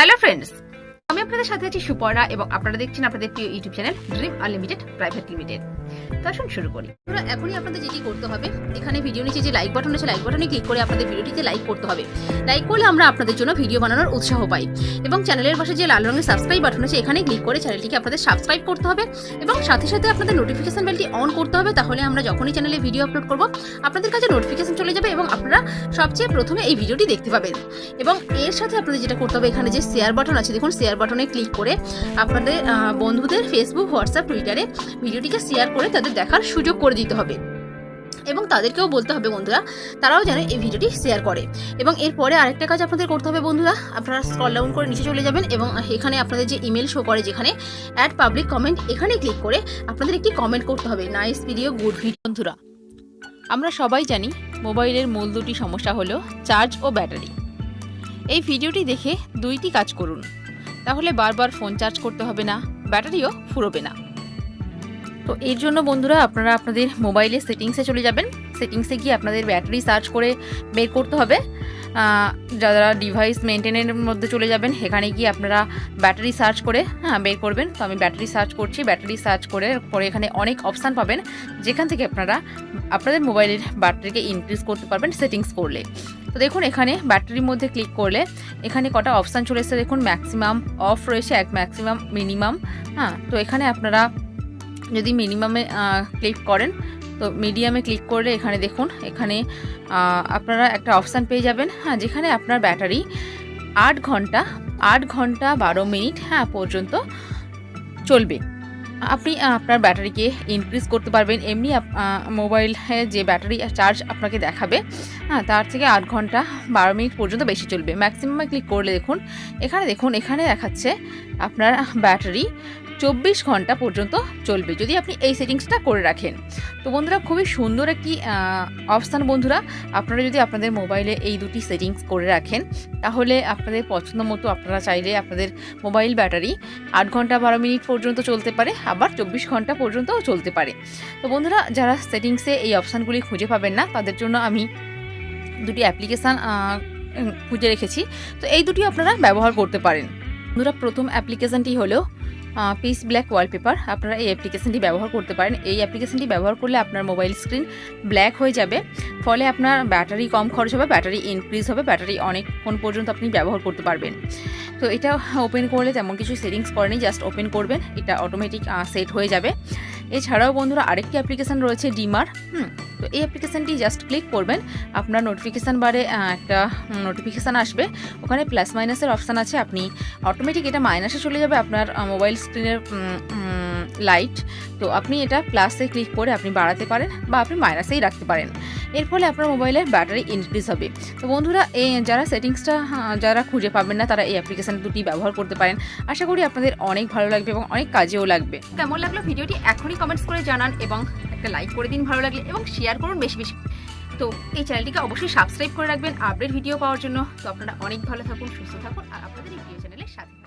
Hello friends আমি আপনাদের সাথে আছি সুপর্ণা এবং আপনারা দেখছেন আপনাদের প্রিয় YouTube channel Dream Unlimited Private Limited তো আসুন শুরু করি। তোরা এখনই আপনাদের যেটি করতে হবে, এখানে ভিডিও নিচে যে লাইক বাটন আছে লাইক বাটনে ক্লিক করে আপনাদের ভিডিওটিতে লাইক করতে হবে। লাইক করলে আমরা আপনাদের জন্য ভিডিও বানানোর উৎসাহ পাই। এবং চ্যানেলের পাশে যে লাল রঙের সাবস্ক্রাইব বাটন আছে এখানে ক্লিক করে চ্যানেলটিকে আপনাদের সাবস্ক্রাইব করতে হবে। এবং সাথে সাথে আপনাদের নোটিফিকেশন বেলটি অন করতে হবে, তাহলে আমরা যখনই চ্যানেলে ভিডিও আপলোড করব, আপনাদের কাছে নোটিফিকেশন চলে যাবে এবং আপনারা সবচেয়ে প্রথমে এই ভিডিওটি দেখতে পাবেন। এবং এর সাথে আপনাদের যেটা করতে হবে, এখানে যে শেয়ার বাটন আছে, দেখুন শেয়ার বাটনে ক্লিক করে আপনাদের বন্ধুদের ফেসবুক হোয়াটসঅ্যাপ টুইটারে ভিডিওটিকে শেয়ার করে তাদের দেখার সুযোগ করে দিতে হবে। এবং তাদেরকেও বলতে হবে বন্ধুরা, তারাও যেন এই ভিডিওটি শেয়ার করে। এবং এরপরে আরেকটা কাজ আপনাদের করতে হবে বন্ধুরা, আপনারা স্ক্রল ডাউন করে নিচে চলে যাবেন এবং এখানে আপনাদের যে ইমেল শো করে যেখানে অ্যাড পাবলিক কমেন্ট এখানে ক্লিক করে আপনাদের একটি কমেন্ট করতে হবে। নাইস ভিডিও গুড ভিডিও বন্ধুরা। আমরা সবাই জানি মোবাইলের মূল দুটি সমস্যা হলো চার্জ ও ব্যাটারি এই ভিডিওটি দেখে দুইটি কাজ করুন। তাহলে বারবার ফোন চার্জ করতে হবে না ব্যাটারিও ফুরোবে না। তো এর জন্য বন্ধুরা আপনারা আপনাদের মোবাইলে সেটিংসে চলে যাবেন। সেটিংসে গিয়ে আপনাদের ব্যাটারি সার্চ করে বের করতে হবে। যারা ডিভাইস মেনটেনের মধ্যে চলে যাবেন, এখানে গিয়ে আপনারা ব্যাটারি সার্চ করে হ্যাঁ বের করবেন। তো আমি ব্যাটারি সার্চ করছি ব্যাটারি সার্চ করে পরে এখানে অনেক অপশান পাবেন। যেখান থেকে আপনারা আপনাদের মোবাইলের ব্যাটারিকে ইনক্রিজ করতে পারবেন সেটিংস করলে। তো দেখুন, এখানে ব্যাটারির মধ্যে ক্লিক করলে এখানে কটা অপশান চলে এসেছে। দেখুন ম্যাক্সিমাম অফ রয়েছে, এক ম্যাক্সিমাম মিনিমাম হ্যাঁ তো এখানে আপনারা যদি মিনিমামে ক্লিক করেন, তো মিডিয়ামে ক্লিক করলে এখানে দেখুন, এখানে আপনারা একটা অপশান পেয়ে যাবেন হ্যাঁ যেখানে আপনার ব্যাটারি আট ঘণ্টা আট ঘণ্টা বারো মিনিট হ্যাঁ পর্যন্ত চলবে। আপনি আপনার ব্যাটারিকে ইনক্রিজ করতে পারবেন, এমনি মোবাইলে যে ব্যাটারি চার্জ আপনাকে দেখাবে হ্যাঁ তার থেকে আট ঘণ্টা বারো মিনিট পর্যন্ত বেশি চলবে। ম্যাক্সিমামে ক্লিক করলে দেখুন, এখানে দেখুন, এখানে দেখাচ্ছে আপনার ব্যাটারি চব্বিশ ঘণ্টা পর্যন্ত চলবে, যদি আপনি এই সেটিংসটা করে রাখেন। তো বন্ধুরা, খুবই সুন্দর একটি অপশান বন্ধুরা। আপনারা যদি আপনাদের মোবাইলে এই দুটি সেটিংস করে রাখেন, তাহলে আপনাদের পছন্দ মতো আপনারা চাইলে আপনাদের মোবাইল ব্যাটারি আট ঘণ্টা বারো মিনিট পর্যন্ত চলতে পারে, আবার চব্বিশ ঘণ্টা পর্যন্তও চলতে পারে। তো বন্ধুরা, যারা সেটিংসে এই অপশানগুলি খুঁজে পাবেন না, তাদের জন্য আমি দুটি অ্যাপ্লিকেশান খুঁজে রেখেছি। তো এই দুটি আপনারা ব্যবহার করতে পারেন। বন্ধুরা, প্রথম অ্যাপ্লিকেশানটি হলো পিস ব্ল্যাক ওয়ালপেপার। আপনারা এই অ্যাপ্লিকেশনটি ব্যবহার করতে পারেন। এই অ্যাপ্লিকেশানটি ব্যবহার করলে আপনার মোবাইল স্ক্রিন ব্ল্যাক হয়ে যাবে। ফলে আপনার ব্যাটারি কম খরচ হবে ব্যাটারি ইনক্রিজ হবে ব্যাটারি অনেকক্ষণ পর্যন্ত আপনি ব্যবহার করতে পারবেন। তো এটা ওপেন করলে তেমন কিছু সেটিংস করেনি জাস্ট ওপেন করবেন। এটা অটোমেটিক সেট হয়ে যাবে। এছাড়াও বন্ধুরা আরেকটি অ্যাপ্লিকেশান রয়েছে ডিমার, হুম, তো এই অ্যাপ্লিকেশানটি জাস্ট ক্লিক করবেন। আপনার নোটিফিকেশান বারে একটা নোটিফিকেশান আসবে। ওখানে প্লাস মাইনাসের অপশান আছে, আপনি অটোমেটিক এটা মাইনাসে চলে যাবে, আপনার মোবাইল স্ক্রিনের লাইট তো আপনি এটা প্লাসে ক্লিক করে আপনি বাড়াতে পারেন বা আপনি মাইনাসেই রাখতে পারেন। এর ফলে আপনার মোবাইলের ব্যাটারি ইনক্রিজ হবে। তো বন্ধুরা এই যারা সেটিংসটা যারা খুঁজে পাবেন না, তারা এই অ্যাপ্লিকেশান দুটি ব্যবহার করতে পারেন। আশা করি আপনাদের অনেক ভালো লাগবে এবং অনেক কাজেও লাগবে। কেমন লাগল ভিডিওটি এখনই কমেন্টস করে জানান এবং একটা লাইক করে দিন ভালো লাগলে এবং শেয়ার করুন বেশি বেশি। তো এই চ্যানেলটিকে অবশ্যই সাবস্ক্রাইব করে রাখবেন আপডেট ভিডিও পাওয়ার জন্য। তো আপনারা অনেক ভালো থাকুন, সুস্থ থাকুন আর আপনাদের এই চ্যানেলের সাথে।